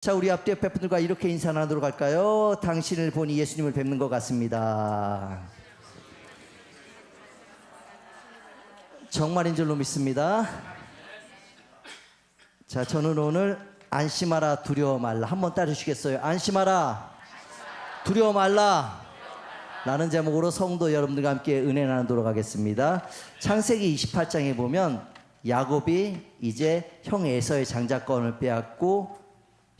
자, 우리 앞뒤 옆에 분들과 이렇게 인사 나누도록 할까요? 당신을 보니 예수님을 뵙는 것 같습니다. 정말인 줄로 믿습니다. 자, 저는 오늘 안심하라 두려워 말라 한번 따르시겠어요? 안심하라 두려워 말라 라는 제목으로 성도 여러분들과 함께 은혜 나누도록 하겠습니다. 창세기 28장에 보면 야곱이 이제 형 에서의 장자권을 빼앗고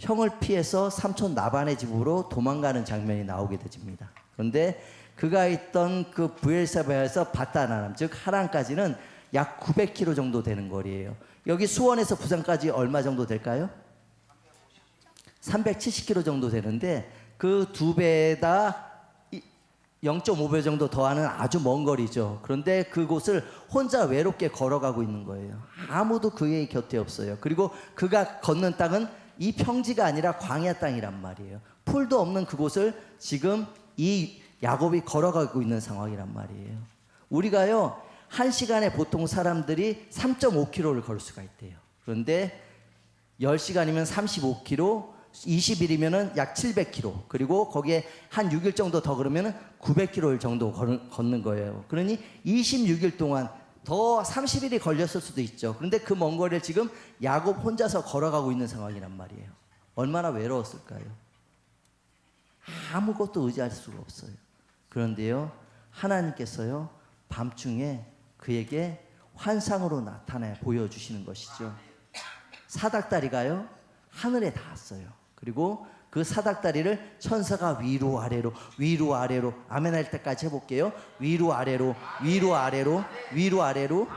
형을 피해서 삼촌 나반의 집으로 도망가는 장면이 나오게 되집니다. 그런데 그가 있던 그 부엘사바에서 바다나람 즉 하란까지는 약 900km 정도 되는 거리예요. 여기 수원에서 부산까지 얼마 정도 될까요? 370km 정도 되는데 그 두 배다 0.5배 정도 더하는 아주 먼 거리죠. 그런데 그곳을 혼자 외롭게 걸어가고 있는 거예요. 아무도 그의 곁에 없어요. 그리고 그가 걷는 땅은 이 평지가 아니라 광야 땅이란 말이에요. 풀도 없는 그곳을 지금 이 야곱이 걸어가고 있는 상황이란 말이에요. 우리가요, 한 시간에 보통 사람들이 3.5km를 걸을 수가 있대요. 그런데 10시간이면 35km, 20일이면은 약 700km, 그리고 거기에 한 6일 정도 더 그러면은 900km 정도 걸- 걷는 거예요. 그러니 26일 동안 더 30일이 걸렸을 수도 있죠. 그런데 그 먼 거리를 지금 야곱 혼자서 걸어가고 있는 상황이란 말이에요. 얼마나 외로웠을까요? 아무것도 의지할 수가 없어요. 그런데요, 하나님께서요, 밤중에 그에게 환상으로 나타내 보여주시는 것이죠. 사닥다리가요, 하늘에 닿았어요. 그리고 그 사닥다리를 천사가 위로 아래로 위로 아래로 아멘 할 때까지 해볼게요. 위로 아래로 위로 아래로 위로 아래로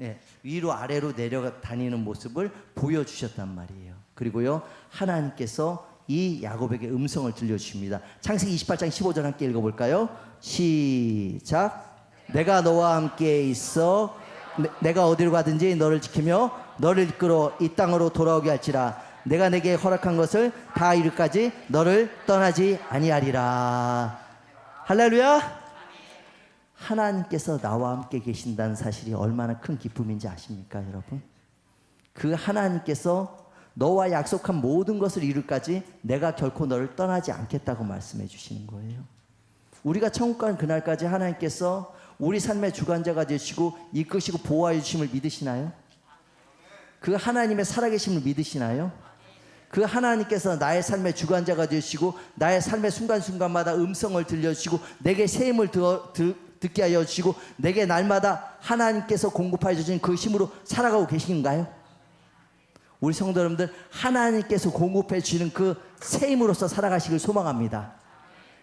예, 위로 아래로 내려 다니는 모습을 보여주셨단 말이에요. 그리고요 하나님께서 이 야곱에게 음성을 들려주십니다. 창세기 28장 15절 함께 읽어볼까요? 시작. 내가 너와 함께 있어 내, 내가 어디로 가든지 너를 지키며 너를 이끌어 이 땅으로 돌아오게 할지라 내가 내게 허락한 것을 다 이루까지 너를 떠나지 아니하리라. 할렐루야. 하나님께서 나와 함께 계신다는 사실이 얼마나 큰 기쁨인지 아십니까, 여러분? 그 하나님께서 너와 약속한 모든 것을 이룰까지 내가 결코 너를 떠나지 않겠다고 말씀해 주시는 거예요. 우리가 천국 가는 그날까지 하나님께서 우리 삶의 주관자가 되시고 이끄시고 보호하여 주심을 믿으시나요? 그 하나님의 살아계심을 믿으시나요? 그 하나님께서 나의 삶의 주관자가 되시고 나의 삶의 순간순간마다 음성을 들려주시고 내게 새 힘을 드, 드, 듣게 하여 주시고 내게 날마다 하나님께서 공급하여 주신 그 힘으로 살아가고 계신가요? 우리 성도 여러분들 하나님께서 공급해 주시는 그새 힘으로서 살아가시길 소망합니다.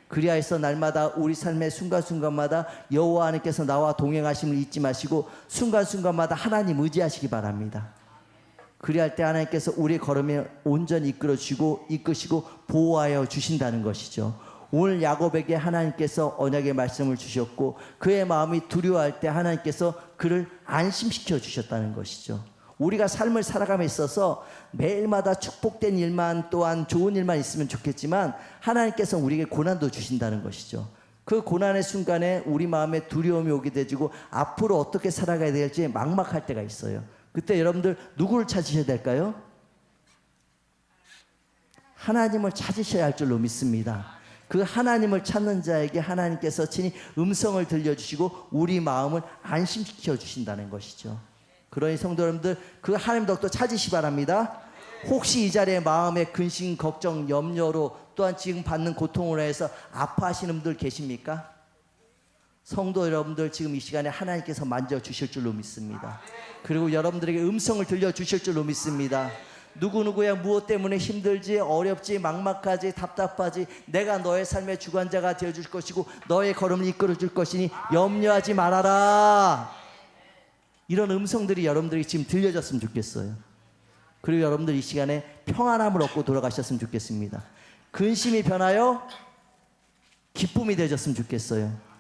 그리하여서 날마다 우리 삶의 순간순간마다 여호와 하나님께서 나와 동행하심을 잊지 마시고 순간순간마다 하나님 의지하시기 바랍니다. 그리할 때 하나님께서 우리의 걸음에 온전히 이끌어 주시고 이끄시고 보호하여 주신다는 것이죠. 오늘 야곱에게 하나님께서 언약의 말씀을 주셨고 그의 마음이 두려워할 때 하나님께서 그를 안심시켜 주셨다는 것이죠. 우리가 삶을 살아감에 있어서 매일마다 축복된 일만 또한 좋은 일만 있으면 좋겠지만 하나님께서 우리에게 고난도 주신다는 것이죠. 그 고난의 순간에 우리 마음에 두려움이 오게 되지고 앞으로 어떻게 살아가야 될지 막막할 때가 있어요. 그때 여러분들 누구를 찾으셔야 될까요? 하나님을 찾으셔야 할 줄로 믿습니다. 그 하나님을 찾는 자에게 하나님께서 친히 음성을 들려주시고 우리 마음을 안심시켜 주신다는 것이죠. 그러니 성도 여러분들 그 하나님 덕도 찾으시 바랍니다. 혹시 이 자리에 마음의 근심, 걱정, 염려로 또한 지금 받는 고통으로 해서 아파하시는 분들 계십니까? 성도 여러분들 지금 이 시간에 하나님께서 만져 주실 줄로 믿습니다. 그리고 여러분들에게 음성을 들려 주실 줄로 믿습니다. 누구누구야 무엇 때문에 힘들지 어렵지 막막하지 답답하지 내가 너의 삶의 주관자가 되어 줄 것이고 너의 걸음을 이끌어 줄 것이니 염려하지 말아라. 이런 음성들이 여러분들이 지금 들려졌으면 좋겠어요. 그리고 여러분들 이 시간에 평안함을 얻고 돌아가셨으면 좋겠습니다. 근심이 변하여 기쁨이 되셨으면 좋겠어요.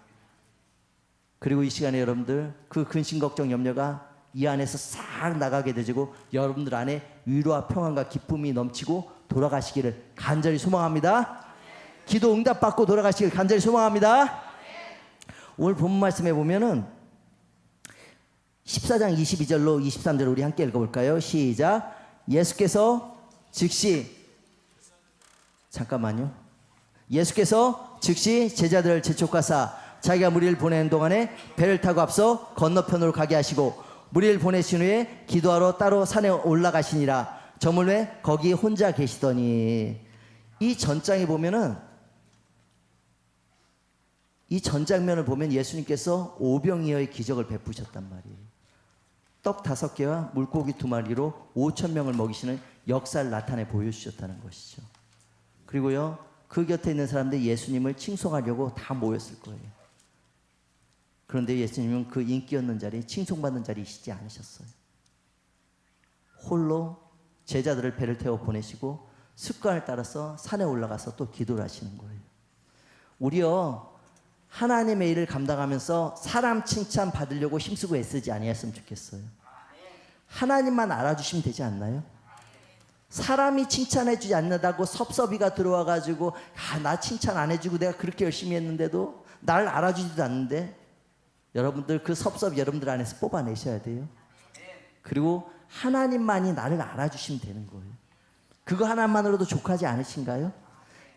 그리고 이 시간에 여러분들 그 근심 걱정 염려가 이 안에서 싹 나가게 되고 여러분들 안에 위로와 평안과 기쁨이 넘치고 돌아가시기를 간절히 소망합니다. 기도 응답 받고 돌아가시길 간절히 소망합니다. 오늘 본 말씀에 보면은 14장 22절로 23절 우리 함께 읽어볼까요? 시작. 예수께서 즉시 잠깐만요. 예수께서 즉시 제자들을 재촉하사 자기가 무리를 보내는 동안에 배를 타고 앞서 건너편으로 가게 하시고 무리를 보내신 후에 기도하러 따로 산에 올라가시니라 저물매 거기 혼자 계시더니 이 전장에 보면은 이 전 장면을 보면 예수님께서 오병이어의 기적을 베푸셨단 말이에요. 떡 다섯 개와 물고기 두 마리로 오천 명을 먹이시는 역사를 나타내 보여주셨다는 것이죠. 그리고요 그 곁에 있는 사람들이 예수님을 칭송하려고 다 모였을 거예요. 그런데 예수님은 그 인기 없는 자리에 칭송받는 자리에 있지 않으셨어요. 홀로 제자들을 배를 태워 보내시고 습관을 따라서 산에 올라가서 또 기도를 하시는 거예요. 우리요 하나님의 일을 감당하면서 사람 칭찬 받으려고 힘쓰고 애쓰지 아니했으면 좋겠어요. 하나님만 알아주시면 되지 않나요? 사람이 칭찬해주지 않는다고 섭섭이가 들어와가지고 아, 나 칭찬 안 해주고 내가 그렇게 열심히 했는데도 나를 알아주지도 않는데 여러분들 그 섭섭 여러분들 안에서 뽑아내셔야 돼요. 그리고 하나님만이 나를 알아주시면 되는 거예요. 그거 하나만으로도 족하지 않으신가요?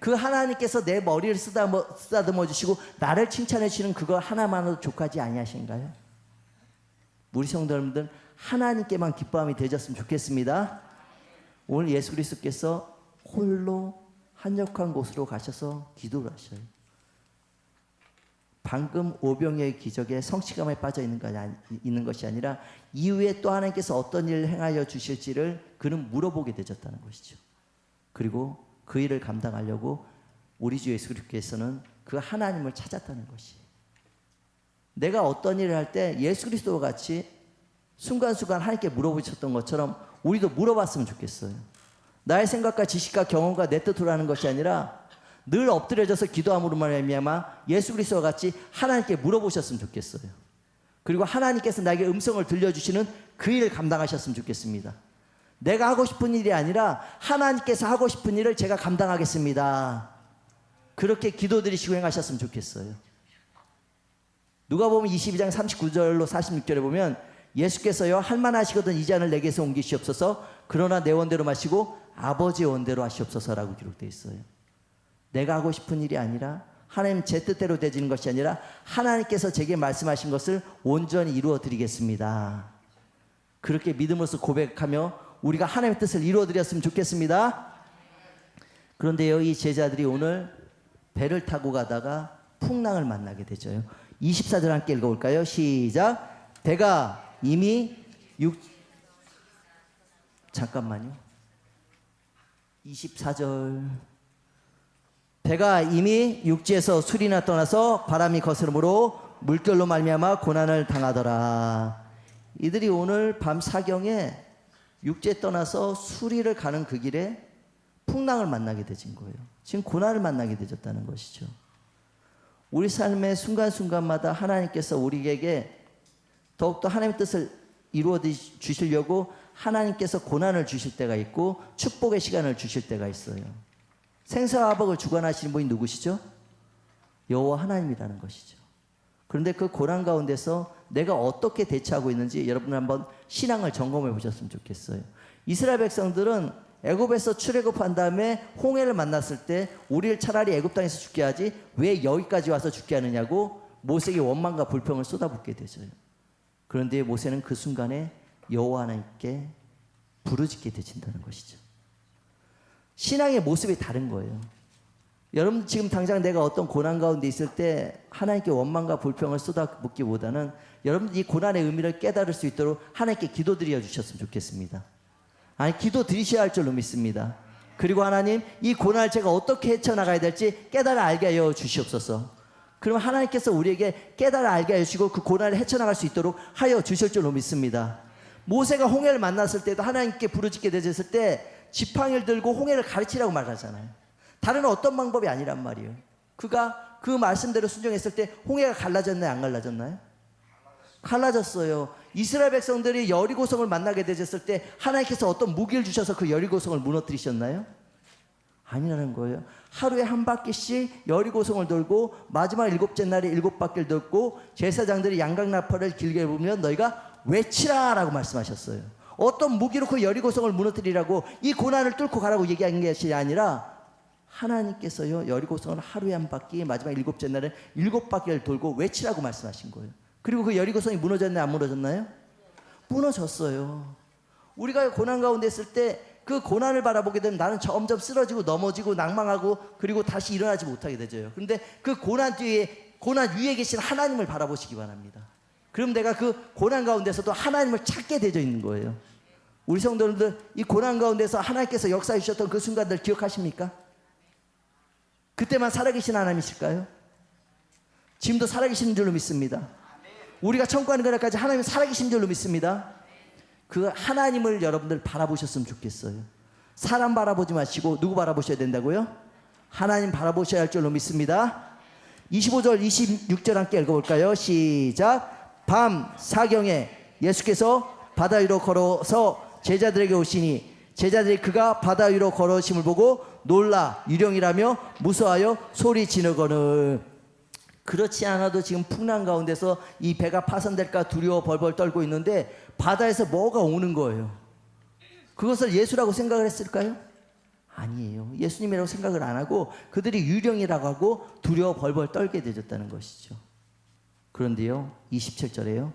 그 하나님께서 내 머리를 쓰다듬어, 쓰다듬어 주시고 나를 칭찬해 주시는 그거 하나만으로도 족하지 아니하신가요? 우리 성도 여러분들 하나님께만 기뻐함이 되셨으면 좋겠습니다. 오늘 예수 그리스도께서 홀로 한적한 곳으로 가셔서 기도를 하셔요. 방금 오병의 기적에 성취감에 빠져 있는, 것 있는 것이 아니라 이후에 또 하나님께서 어떤 일을 행하여 주실지를 그는 물어보게 되졌다는 것이죠. 그리고 그 일을 감당하려고 우리 주 예수 그리스도께서는 그 하나님을 찾았다는 것이. 내가 어떤 일을 할 때 예수 그리스도와 같이 순간순간 하나님께 물어보셨던 것처럼 우리도 물어봤으면 좋겠어요. 나의 생각과 지식과 경험과 내 뜻으로 하는 것이 아니라 늘 엎드려져서 기도함으로 말미암아 예수 그리스도와 같이 하나님께 물어보셨으면 좋겠어요. 그리고 하나님께서 나에게 음성을 들려주시는 그 일을 감당하셨으면 좋겠습니다. 내가 하고 싶은 일이 아니라 하나님께서 하고 싶은 일을 제가 감당하겠습니다. 그렇게 기도드리시고 행하셨으면 좋겠어요. 누가 보면 22장 39절로 46절에 보면 예수께서요 할만하시거든 이 잔을 내게서 옮기시옵소서 그러나 내 원대로 마시고 아버지의 원대로 하시옵소서라고 기록되어 있어요. 내가 하고 싶은 일이 아니라 하나님 제 뜻대로 되지는 것이 아니라 하나님께서 제게 말씀하신 것을 온전히 이루어 드리겠습니다. 그렇게 믿음으로써 고백하며 우리가 하나님의 뜻을 이루어 드렸으면 좋겠습니다. 그런데요, 이 제자들이 오늘 배를 타고 가다가 풍랑을 만나게 되죠. 24절 함께 읽어볼까요? 시작. 배가 이미 육 잠깐만요. 24절. 배가 이미 육지에서 술이나 떠나서 바람이 거스름으로 물결로 말미암아 고난을 당하더라. 이들이 오늘 밤 사경에 육지에 떠나서 수리를 가는 그 길에 풍랑을 만나게 되진 거예요. 지금 고난을 만나게 되졌다는 것이죠. 우리 삶의 순간순간마다 하나님께서 우리에게 더욱더 하나님의 뜻을 이루어 주시려고 하나님께서 고난을 주실 때가 있고 축복의 시간을 주실 때가 있어요. 생사화복을 주관하시는 분이 누구시죠? 여호와 하나님이라는 것이죠. 그런데 그 고난 가운데서 내가 어떻게 대처하고 있는지 여러분 한번 신앙을 점검해 보셨으면 좋겠어요. 이스라엘 백성들은 애굽에서 출애굽한 다음에 홍해를 만났을 때 우리를 차라리 애굽 땅에서 죽게 하지 왜 여기까지 와서 죽게 하느냐고 모세에게 원망과 불평을 쏟아붓게 되죠. 그런데 모세는 그 순간에 여호와 하나님께 부르짖게 되진다는 것이죠. 신앙의 모습이 다른 거예요. 여러분 지금 당장 내가 어떤 고난 가운데 있을 때 하나님께 원망과 불평을 쏟아붓기보다는 여러분 이 고난의 의미를 깨달을 수 있도록 하나님께 기도드려 주셨으면 좋겠습니다. 아니 기도 드리셔야 할 줄로 믿습니다. 그리고 하나님 이 고난을 제가 어떻게 헤쳐나가야 될지 깨달아 알게 하여 주시옵소서. 그럼 하나님께서 우리에게 깨달아 알게 하여 주시고 그 고난을 헤쳐나갈 수 있도록 하여 주실 줄로 믿습니다. 모세가 홍해를 만났을 때도 하나님께 부르짖게 되었을 때 지팡이를 들고 홍해를 가르치라고 말하잖아요. 다른 어떤 방법이 아니란 말이에요. 그가 그 말씀대로 순종했을 때 홍해가 갈라졌나요? 안 갈라졌나요? 갈라졌어요. 이스라엘 백성들이 여리고성을 만나게 되셨을 때 하나님께서 어떤 무기를 주셔서 그 여리고성을 무너뜨리셨나요? 아니라는 거예요. 하루에 한 바퀴씩 여리고성을 돌고 마지막 일곱째 날에 일곱 바퀴를 돌고 제사장들이 양각 나팔을 길게 보면 너희가 외치라라고 말씀하셨어요. 어떤 무기로 그 여리고성을 무너뜨리라고 이 고난을 뚫고 가라고 얘기한 것이 아니라 하나님께서요 여리고성을 하루에 한 바퀴 마지막 일곱째 날에 일곱 바퀴를 돌고 외치라고 말씀하신 거예요. 그리고 그 여리고성이 무너졌나요? 안 무너졌나요? 무너졌어요. 우리가 고난 가운데 있을 때 그 고난을 바라보게 되면 나는 점점 쓰러지고 넘어지고 낭망하고 그리고 다시 일어나지 못하게 되죠. 그런데 그 고난 뒤에 고난 위에 계신 하나님을 바라보시기 바랍니다. 그럼 내가 그 고난 가운데서도 하나님을 찾게 되어 있는 거예요. 우리 성도님들 이 고난 가운데서 하나님께서 역사해 주셨던 그 순간들 기억하십니까? 그때만 살아계신 하나님이실까요? 지금도 살아계시는 줄로 믿습니다. 우리가 가는 그날까지 하나님 살아계신 줄로 믿습니다. 그 하나님을 여러분들 바라보셨으면 좋겠어요. 사람 바라보지 마시고 누구 바라보셔야 된다고요? 하나님 바라보셔야 할 줄로 믿습니다. 25절, 26절 함께 읽어볼까요? 시작. 밤 사경에 예수께서 바다 위로 걸어서 제자들에게 오시니 제자들이 그가 바다 위로 걸어오심을 보고 놀라 유령이라며 무서워하여 소리 지르거늘 그렇지 않아도 지금 풍랑 가운데서 이 배가 파손될까 두려워 벌벌 떨고 있는데 바다에서 뭐가 오는 거예요. 그것을 예수라고 생각을 했을까요? 아니에요. 예수님이라고 생각을 안 하고 그들이 유령이라고 하고 두려워 벌벌 떨게 되졌다는 것이죠. 그런데요, 27절에요.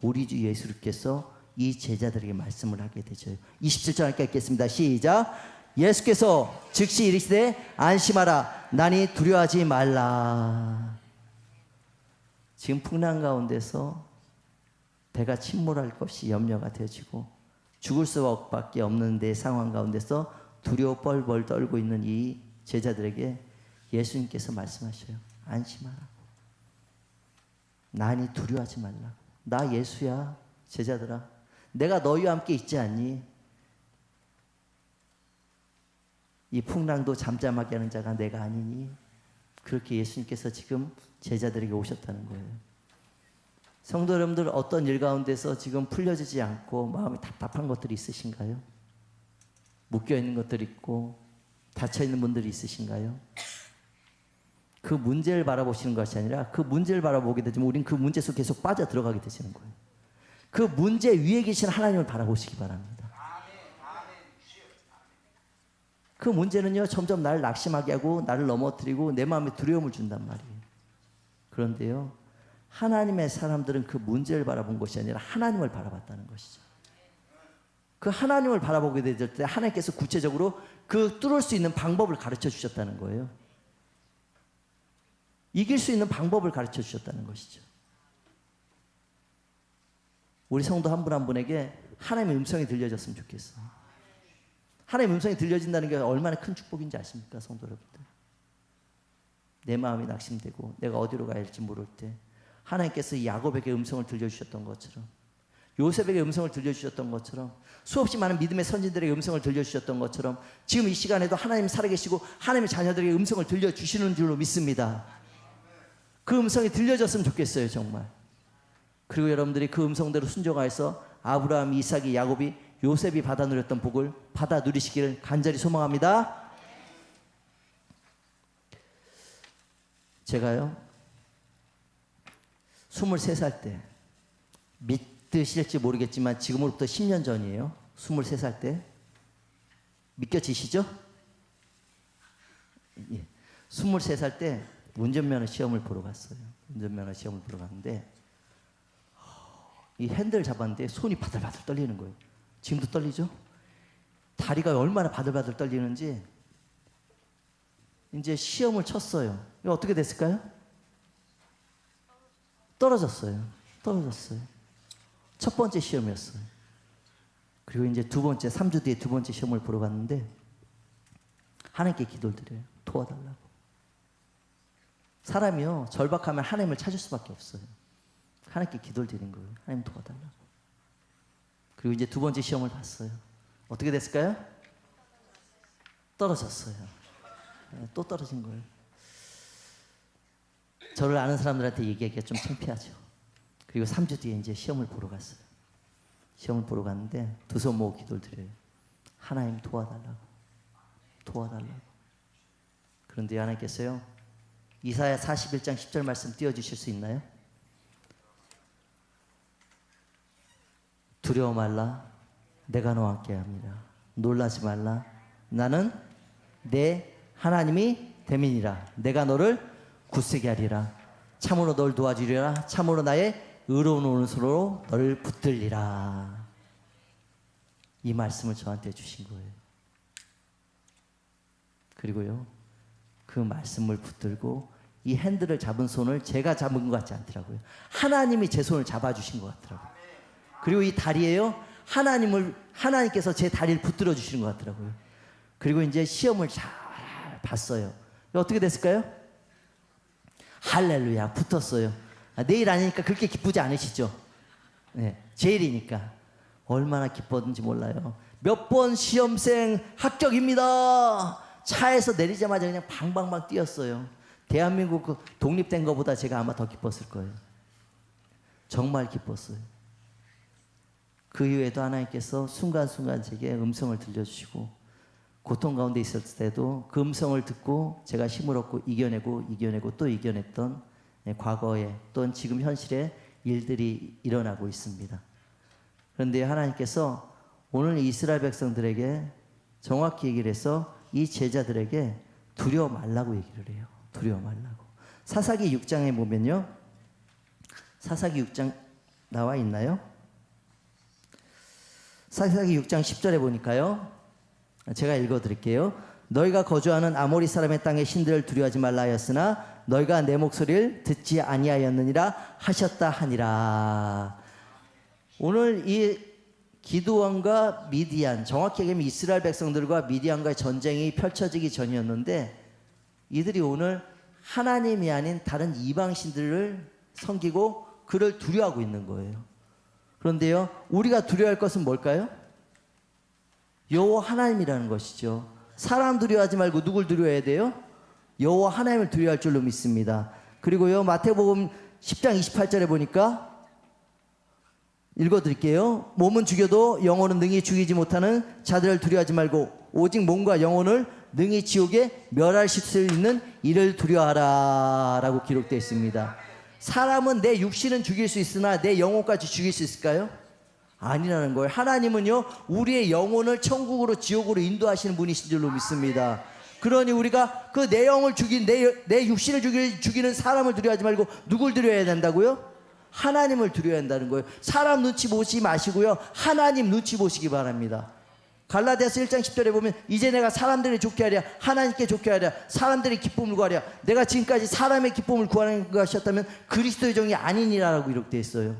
우리 주 예수께서 이 제자들에게 말씀을 하게 되죠. 27절 함께 읽겠습니다. 시작. 예수께서 즉시 이르시되 안심하라. 나니 두려워하지 말라. 지금 풍랑 가운데서 배가 침몰할 것이 염려가 되어지고 죽을 수밖에 없는 내 상황 가운데서 두려워 뻘뻘 떨고 있는 이 제자들에게 예수님께서 말씀하셔요. 안심하라. 나니 두려워하지 말라. 나 예수야, 제자들아. 내가 너희와 함께 있지 않니? 이 풍랑도 잠잠하게 하는 자가 내가 아니니? 그렇게 예수님께서 지금 제자들에게 오셨다는 거예요. 성도 여러분들 어떤 일 가운데서 지금 풀려지지 않고 마음이 답답한 것들이 있으신가요? 묶여 있는 것들이 있고 닫혀 있는 분들이 있으신가요? 그 문제를 바라보시는 것이 아니라 그 문제를 바라보게 되지만 우린 그 문제 속 계속 빠져 들어가게 되시는 거예요. 그 문제 위에 계신 하나님을 바라보시기 바랍니다. 그 문제는요 점점 나를 낙심하게 하고 나를 넘어뜨리고 내 마음에 두려움을 준단 말이에요. 그런데요 하나님의 사람들은 그 문제를 바라본 것이 아니라 하나님을 바라봤다는 것이죠. 그 하나님을 바라보게 되질 때 하나님께서 구체적으로 그 뚫을 수 있는 방법을 가르쳐 주셨다는 거예요. 이길 수 있는 방법을 가르쳐 주셨다는 것이죠. 우리 성도 한분한 분에게 하나님의 음성이 들려졌으면 좋겠어. 하나님의 음성이 들려진다는 게 얼마나 큰 축복인지 아십니까, 성도 여러분들? 내 마음이 낙심되고 내가 어디로 가야 할지 모를 때 하나님께서 야곱에게 음성을 들려주셨던 것처럼 요셉에게 음성을 들려주셨던 것처럼 수없이 많은 믿음의 선진들에게 음성을 들려주셨던 것처럼 지금 이 시간에도 하나님 살아계시고 하나님의 자녀들에게 음성을 들려주시는 줄로 믿습니다. 그 음성이 들려졌으면 좋겠어요, 정말. 그리고 여러분들이 그 음성대로 순종하여서 아브라함, 이삭이, 야곱이, 요셉이 받아 누렸던 복을 받아 누리시기를 간절히 소망합니다. 제가요, 23살 때, 믿으실지 모르겠지만 지금으로부터 10년 전이에요. 23살 때. 믿겨지시죠? 예. 23살 때 운전면허 시험을 보러 갔어요. 운전면허 시험을 보러 갔는데, 이 핸들 잡았는데 손이 바들바들 떨리는 거예요. 지금도 떨리죠? 다리가 얼마나 바들바들 떨리는지 이제 시험을 쳤어요. 이거 어떻게 됐을까요? 떨어졌어요. 떨어졌어요. 첫 번째 시험이었어요. 그리고 이제 두 번째, 3주 뒤에 두 번째 시험을 보러 갔는데 하나님께 기도를 드려요. 도와달라고. 사람이요, 절박하면 하나님을 찾을 수밖에 없어요. 하나님께 기도를 드린 거예요. 하나님 도와달라고. 그리고 이제 두 번째 시험을 봤어요. 어떻게 됐을까요? 떨어졌어요. 네, 또 떨어진 거예요. 저를 아는 사람들한테 얘기하기가 좀 창피하죠. 그리고 3주 뒤에 이제 시험을 보러 갔어요. 시험을 보러 갔는데 두 손 모으고 기도를 드려요. 하나님 도와달라고. 도와달라고. 그런데 하나님께서요. 이사야 41장 10절 말씀 띄워 주실 수 있나요? 두려워 말라. 내가 너와 함께 합니다. 놀라지 말라. 나는 내 하나님이 대민이라 내가 너를 굳세게 하리라 참으로 널 도와주리라 참으로 나의 의로운 오른손으로 너를 붙들리라 이 말씀을 저한테 주신 거예요 그리고요 그 말씀을 붙들고 이 핸들을 잡은 손을 제가 잡은 것 같지 않더라고요 하나님이 제 손을 잡아주신 것 같더라고요 그리고 이 다리에요 하나님을 하나님께서 제 다리를 붙들어 주시는 것 같더라고요 그리고 이제 시험을 잘 봤어요 어떻게 됐을까요? 할렐루야 붙었어요. 아, 내일 아니니까 그렇게 기쁘지 않으시죠? 네, 제일이니까 얼마나 기뻤는지 몰라요. 몇 번 시험생 합격입니다. 차에서 내리자마자 그냥 방방방 뛰었어요. 대한민국 그 독립된 것보다 제가 아마 더 기뻤을 거예요. 정말 기뻤어요. 그 이후에도 하나님께서 순간순간 제게 음성을 들려주시고 고통 가운데 있을 때도 그 음성을 듣고 제가 힘을 얻고 이겨내고 이겨내고 또 이겨냈던 예, 과거에 또는 지금 현실의 일들이 일어나고 있습니다. 그런데 하나님께서 오늘 이스라엘 백성들에게 정확히 얘기를 해서 이 제자들에게 두려워 말라고 얘기를 해요. 두려워 말라고. 사사기 6장에 보면요. 사사기 6장 나와 있나요? 사사기 6장 10절에 보니까요. 제가 읽어 드릴게요. 너희가 거주하는 아모리 사람의 땅의 신들을 두려워하지 말라 하였으나 너희가 내 목소리를 듣지 아니하였느니라 하셨다 하니라. 오늘 이 기드원과 미디안 정확히 얘기하면 이스라엘 백성들과 미디안과의 전쟁이 펼쳐지기 전이었는데 이들이 오늘 하나님이 아닌 다른 이방 신들을 섬기고 그를 두려워하고 있는 거예요. 그런데요, 우리가 두려워할 것은 뭘까요? 여호와 하나님이라는 것이죠. 사람 두려워하지 말고 누굴 두려워해야 돼요? 여호와 하나님을 두려워할 줄로 믿습니다. 그리고요 마태복음 10장 28절에 보니까 읽어드릴게요. 몸은 죽여도 영혼은 능히 죽이지 못하는 자들을 두려워하지 말고 오직 몸과 영혼을 능히 지옥에 멸하실 수 있는 이를 두려워하라라고 기록되어 있습니다. 사람은 내 육신은 죽일 수 있으나 내 영혼까지 죽일 수 있을까요? 아니라는 거예요. 하나님은요, 우리의 영혼을 천국으로 지옥으로 인도하시는 분이신 줄로 믿습니다. 그러니 우리가 그 내 영을 죽인 내, 내 육신을 죽이, 죽이는 사람을 두려워하지 말고 누굴 두려워해야 된다고요? 하나님을 두려워야 한다는 거예요. 사람 눈치 보지 마시고요. 하나님 눈치 보시기 바랍니다. 갈라디아서 1장 10절에 보면 이제 내가 사람들이 좋게 하랴 하나님께 좋게 하랴 사람들이 기쁨을 구하랴 내가 지금까지 사람의 기쁨을 구하는 것이었다면 그리스도의 종이 아니니라라고 기록되어 있어요.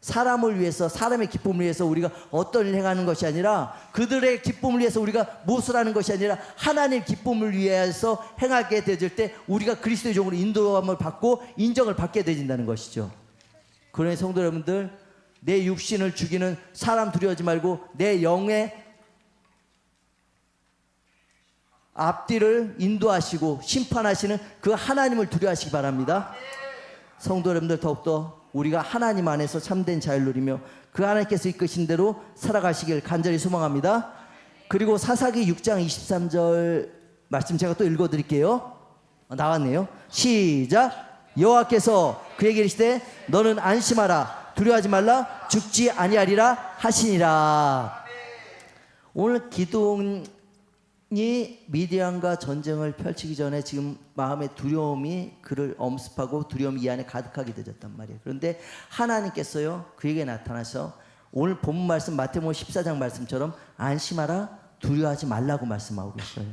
사람을 위해서 사람의 기쁨을 위해서 우리가 어떤 일을 행하는 것이 아니라 그들의 기쁨을 위해서 우리가 무엇을 하는 것이 아니라 하나님 기쁨을 위해서 행하게 되질 때 우리가 그리스도의 종으로 인도함을 받고 인정을 받게 되진다는 것이죠. 그러니 성도 여러분들 내 육신을 죽이는 사람 두려워하지 말고 내 영의 앞뒤를 인도하시고 심판하시는 그 하나님을 두려워하시기 바랍니다. 성도 여러분들 더욱더 우리가 하나님 안에서 참된 자유를 누리며 그 하나님께서 이끄신 대로 살아가시길 간절히 소망합니다. 그리고 사사기 6장 23절 말씀 제가 또 읽어 드릴게요. 어, 나왔네요. 시작. 여호와께서 그에게 이르시되 너는 안심하라 두려워하지 말라 죽지 아니하리라 하시니라. 오늘 기도원이 미디안과 전쟁을 펼치기 전에 지금 마음의 두려움이 그를 엄습하고 두려움이 이 안에 가득하게 되었단 말이에요. 그런데 하나님께서요 그에게 나타나서 오늘 본 말씀 마태복음 14장 말씀처럼 안심하라 두려워하지 말라고 말씀하고 계셔요.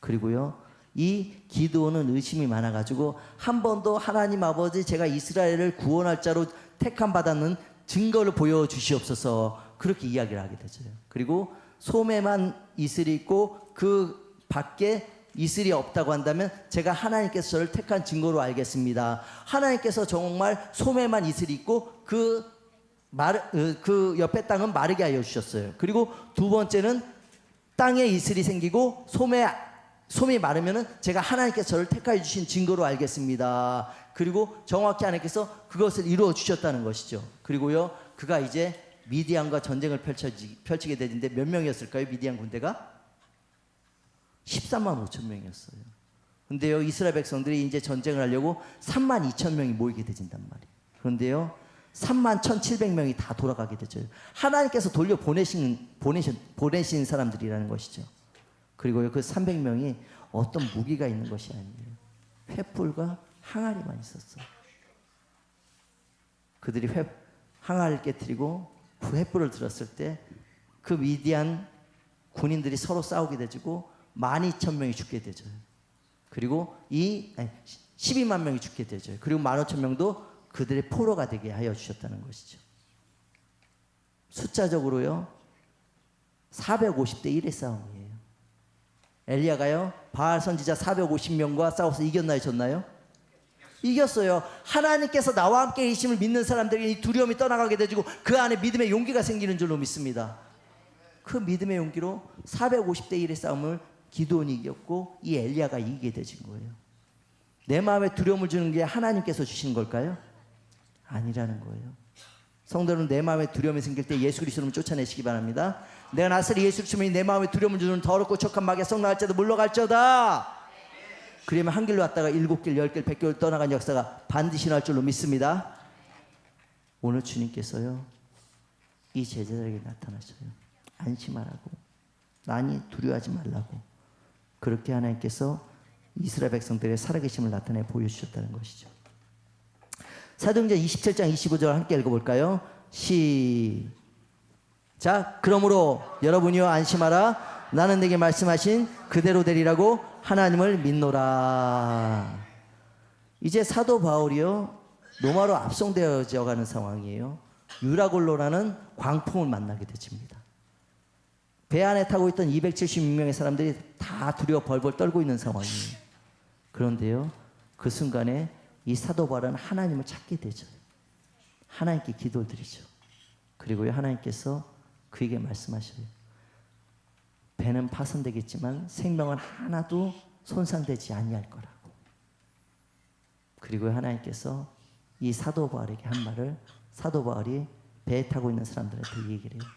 그리고요 이 기도는 의심이 많아가지고 한 번도 하나님 아버지 제가 이스라엘을 구원할 자로 택함 받았는 증거를 보여주시옵소서 그렇게 이야기를 하게 되죠. 그리고 소매만 이슬이 있고 그 밖에 이슬이 없다고 한다면 제가 하나님께서 저를 택한 증거로 알겠습니다. 하나님께서 정말 소매만 이슬이 있고 그 마르, 어, 그 옆에 땅은 마르게 하여 주셨어요. 그리고 두 번째는 땅에 이슬이 생기고 소매 솜이 마르면은 제가 하나님께서 저를 택하여 주신 증거로 알겠습니다. 그리고 정확히 하나님께서 그것을 이루어 주셨다는 것이죠. 그리고요, 그가 이제 미디안과 전쟁을 펼쳐지, 펼치게 되는데 몇 명이었을까요? 미디안 군대가 13만 5천 명이었어요. 근데요, 이스라엘 백성들이 이제 전쟁을 하려고 3만 2천 명이 모이게 되진단 말이에요. 그런데요, 3만 1,700명이 다 돌아가게 되죠. 하나님께서 돌려 보내신 보내신 보내신 사람들이라는 것이죠. 그리고요 그 300명이 어떤 무기가 있는 것이 아니에요. 횃불과 항아리만 있었어. 그들이 횃 항아리를 깨뜨리고 그 횃불을 들었을 때그 미디안 군인들이 서로 싸우게 되고 12,000명이 죽게 되죠. 그리고 이 아니, 12만 명이 죽게 되죠. 그리고 15,000명도 그들의 포로가 되게 하여 주셨다는 것이죠. 숫자적으로요. 450대 1의 싸움이에요. 엘리야가요. 바알 선지자 450명과 싸워서 이겼나요, 졌나요? 이겼어요. 하나님께서 나와 함께 계심을 믿는 사람들에게 이 두려움이 떠나가게 되고 그 안에 믿음의 용기가 생기는 줄로 믿습니다. 그 믿음의 용기로 450대 1의 싸움을 기도원이 이겼고 이 엘리야가 이기게 되진 거예요. 내 마음에 두려움을 주는 게 하나님께서 주신 걸까요? 아니라는 거예요. 성도는 내 마음에 두려움이 생길 때 예수 그리스도를 쫓아내시기 바랍니다. 내가 나스리 예수 그리스도니 내 마음에 두려움을 주는 더럽고 척한 마귀 성 나갈지도 물러갈지어다. 그러면 한 길로 왔다가 일곱 길, 열 길, 백 길을 떠나간 역사가 반드시 날 줄로 믿습니다. 오늘 주님께서요 이 제자들에게 나타나셔요. 안심하라고, 난이 두려워하지 말라고. 그렇게 하나님께서 이스라엘 백성들의 살아계심을 나타내 보여주셨다는 것이죠. 사도행전 27장 25절 함께 읽어볼까요? 시 작. 그러므로 여러분이요 안심하라. 나는 내게 말씀하신 그대로 되리라고 하나님을 믿노라. 이제 사도 바울이요 로마로 압송되어져 가는 상황이에요. 유라골로라는 광풍을 만나게 되집니다. 배 안에 타고 있던 276명의 사람들이 다 두려워 벌벌 떨고 있는 상황이에요. 그런데요, 그 순간에 이 사도 바울은 하나님을 찾게 되죠. 하나님께 기도를 드리죠. 그리고요, 하나님께서 그에게 말씀하셔요. 배는 파손되겠지만 생명은 하나도 손상되지 아니할 거라고. 그리고 하나님께서 이 사도 바울에게 한 말을 사도 바울이 배에 타고 있는 사람들한테 얘기를 해요.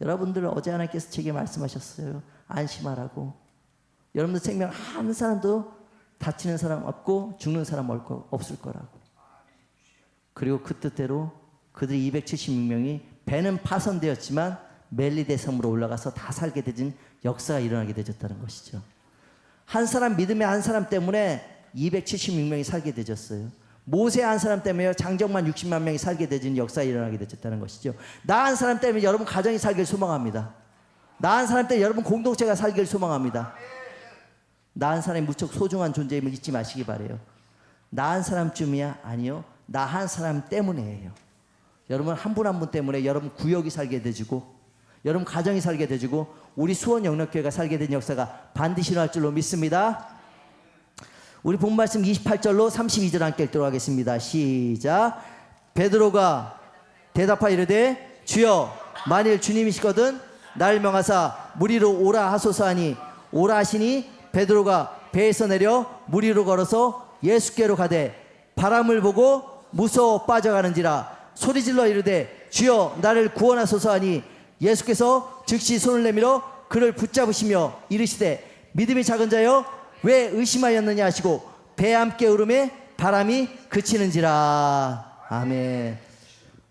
여러분들 어제 하나님께서 제게 말씀하셨어요. 안심하라고. 여러분들 생명 한 사람도 다치는 사람 없고 죽는 사람 없을 거라고. 그리고 그 뜻대로 그들이 276명이 배는 파손되었지만 멜리데 섬으로 올라가서 다 살게 되진 역사가 일어나게 되졌다는 것이죠. 한 사람 믿음의 한 사람 때문에 276명이 살게 되졌어요. 모세 한 사람 때문에 장정만 60만 명이 살게 되진 역사가 일어나게 되졌다는 것이죠. 나 한 사람 때문에 여러분 가정이 살길 소망합니다. 나 한 사람 때문에 여러분 공동체가 살길 소망합니다. 나 한 사람이 무척 소중한 존재임을 잊지 마시기 바래요. 나 한 사람쯤이야? 아니요. 나 한 사람 때문에예요. 여러분 한 분 한 분 때문에 여러분 구역이 살게 되지고 여러분 가정이 살게 되지고 우리 수원 영락교회가 살게 된 역사가 반드시 일어날 줄로 믿습니다. 우리 본 말씀 28절로 32절 함께 읽도록 하겠습니다. 시작. 베드로가 대답하여 이르되 주여 만일 주님이시거든 날 명하사 무리로 오라 하소서 하니 오라 하시니 베드로가 배에서 내려 무리로 걸어서 예수께로 가되 바람을 보고 무서워 빠져가는지라 소리질러 이르되 주여 나를 구원하소서 하니 예수께서 즉시 손을 내밀어 그를 붙잡으시며 이르시되 믿음이 작은 자여 왜 의심하였느냐 하시고 배 함께 오름에 바람이 그치는지라 아멘.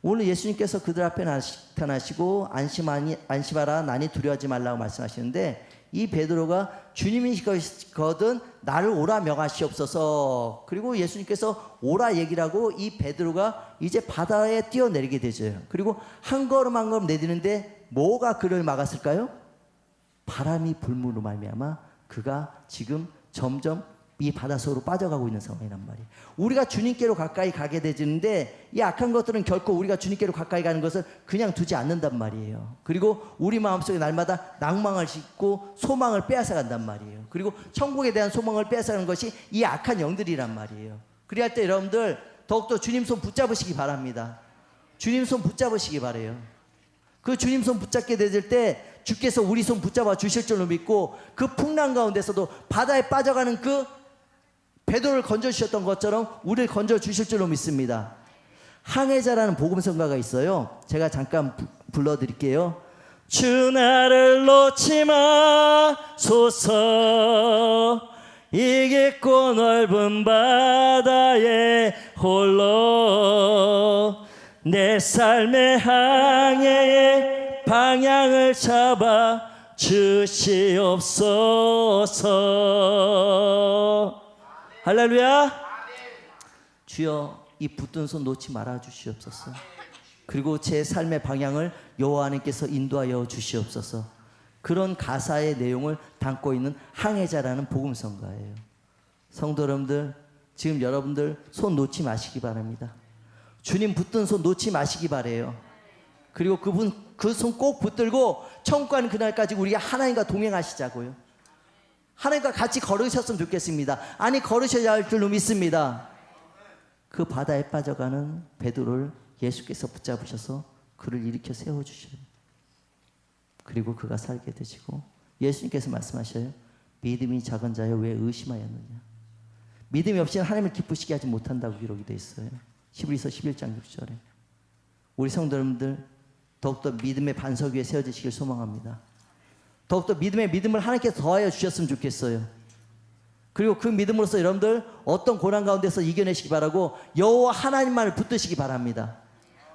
오늘 예수님께서 그들 앞에 나타나시고 안심하니 안심하라 나니 두려워하지 말라고 말씀하시는데 이 베드로가 주님이시거든 나를 오라 명하시옵소서. 그리고 예수님께서 오라 얘기를 하고 이 베드로가 이제 바다에 뛰어내리게 되죠. 그리고 한 걸음 한 걸음 내디는데 뭐가 그를 막았을까요? 바람이 불무로 말미암아 그가 지금 점점 이 바다 속으로 빠져가고 있는 상황이란 말이에요. 우리가 주님께로 가까이 가게 되지는데 이 악한 것들은 결코 우리가 주님께로 가까이 가는 것을 그냥 두지 않는단 말이에요. 그리고 우리 마음속에 날마다 낭망을 짓고 소망을 빼앗아 간단 말이에요. 그리고 천국에 대한 소망을 빼앗아 가는 것이 이 악한 영들이란 말이에요. 그리할 때 여러분들 더욱더 주님 손 붙잡으시기 바랍니다. 주님 손 붙잡으시기 바래요. 그 주님 손 붙잡게 되질 때 주께서 우리 손 붙잡아 주실 줄로 믿고 그 풍랑 가운데서도 바다에 빠져가는 그 베드로를 건져 주셨던 것처럼 우리를 건져 주실 줄로 믿습니다. 항해자라는 복음성가가 있어요. 제가 잠깐 부, 불러드릴게요. 주 나를 놓지 마소서 이 깊고 넓은 바다에 홀로 내 삶의 항해의 방향을 잡아 주 주시옵소서. 할렐루야. 주여 이 붙든 손 놓지 말아 주시옵소서. 그리고 제 삶의 방향을 여호와 하나님께서 인도하여 주시옵소서. 그런 가사의 내용을 담고 있는 항해자라는 복음성가예요. 성도 여러분들, 지금 여러분들 손 놓지 마시기 바랍니다. 주님 붙든 손 놓지 마시기 바래요. 그리고 그분 그 손 꼭 붙들고 천국 가는 그날까지 우리가 하나님과 동행하시자고요. 하나님과 같이 걸으셨으면 좋겠습니다. 아니 걸으셔야 할 줄로 믿습니다. 그 바다에 빠져가는 베드로를 예수께서 붙잡으셔서 그를 일으켜 세워 주셔요. 그리고 그가 살게 되시고 예수님께서 말씀하셔요. 믿음이 작은 자여 왜 의심하였느냐? 믿음이 없이는 하나님을 기쁘시게 하지 못한다고 기록이 되어 있어요. 히브리서 11장 6절에. 우리 성도 여러분들 더욱더 믿음의 반석 위에 세워지시길 소망합니다. 더욱더 믿음의 믿음을 하나님께서 더하여 주셨으면 좋겠어요. 그리고 그 믿음으로써 여러분들 어떤 고난 가운데서 이겨내시기 바라고 여호와 하나님만을 붙드시기 바랍니다.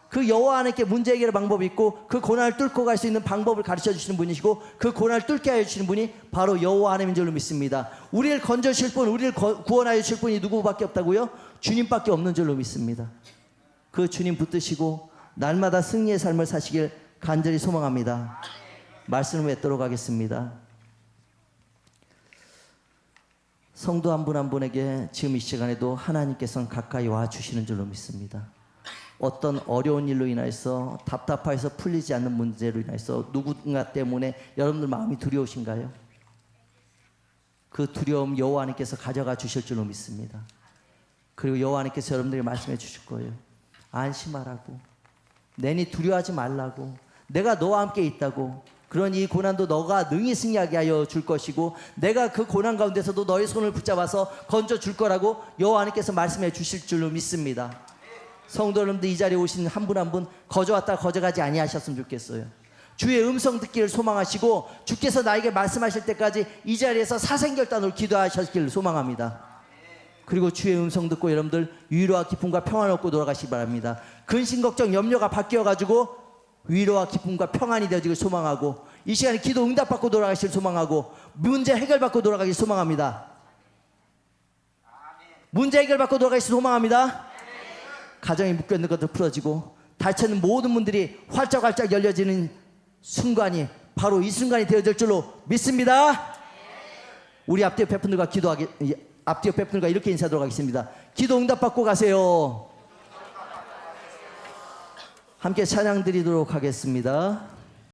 그 여호와 하나님께 문제 해결의 방법이 있고 그 고난을 뚫고 갈 수 있는 방법을 가르쳐 주시는 분이시고 그 고난을 뚫게 하여 주시는 분이 바로 여호와 하나님인 줄로 믿습니다. 우리를 건져 주실 분, 우리를 거- 구원하여 주실 분이 누구밖에 없다고요? 주님밖에 없는 줄로 믿습니다. 그 주님 붙드시고 날마다 승리의 삶을 사시길 간절히 소망합니다. 말씀을 맺도록 하겠습니다. 성도 한 분한 분에게 지금 이 시간에도 하나님께서는 가까이 와 주시는 줄로 믿습니다. 어떤 어려운 일로 인해서 답답해서 풀리지 않는 문제로 인해서 누군가 때문에 여러분들 마음이 두려우신가요? 그 두려움 여호와 하나님께서 가져가 주실 줄로 믿습니다. 그리고 여호와 하나님께서 여러분들에게 말씀해 주실 거예요. 안심하라고. 내니 두려워하지 말라고. 내가 너와 함께 있다고. 그런 이 고난도 너가 능히 승리하게 하여 줄 것이고 내가 그 고난 가운데서도 너의 손을 붙잡아서 건져 줄 거라고 여호와 하나님께서 말씀해 주실 줄로 믿습니다. 성도 여러분들 이 자리에 오신 한 분 한 분 거저 왔다 거저 가지 아니하셨으면 좋겠어요. 주의 음성 듣기를 소망하시고 주께서 나에게 말씀하실 때까지 이 자리에서 사생결단으로 기도하셨기를 소망합니다. 그리고 주의 음성 듣고 여러분들 위로와 기쁨과 평안 얻고 돌아가시기 바랍니다. 근심 걱정 염려가 바뀌어 가지고 위로와 기쁨과 평안이 되어지길 소망하고 이 시간에 기도 응답받고 돌아가시길 소망하고 문제 해결받고 돌아가길 소망합니다. 문제 해결받고 돌아가시길 소망합니다. 가정에 묶여있는 것들 풀어지고 닫혀있는 모든 문들이 활짝활짝 열려지는 순간이 바로 이 순간이 되어질 줄로 믿습니다. 우리 앞뒤 베푼들과 기도하기 앞뒤 베푼들과 이렇게 인사하도록 하겠습니다. 기도 응답 받고 가세요. 함께 찬양 드리도록 하겠습니다.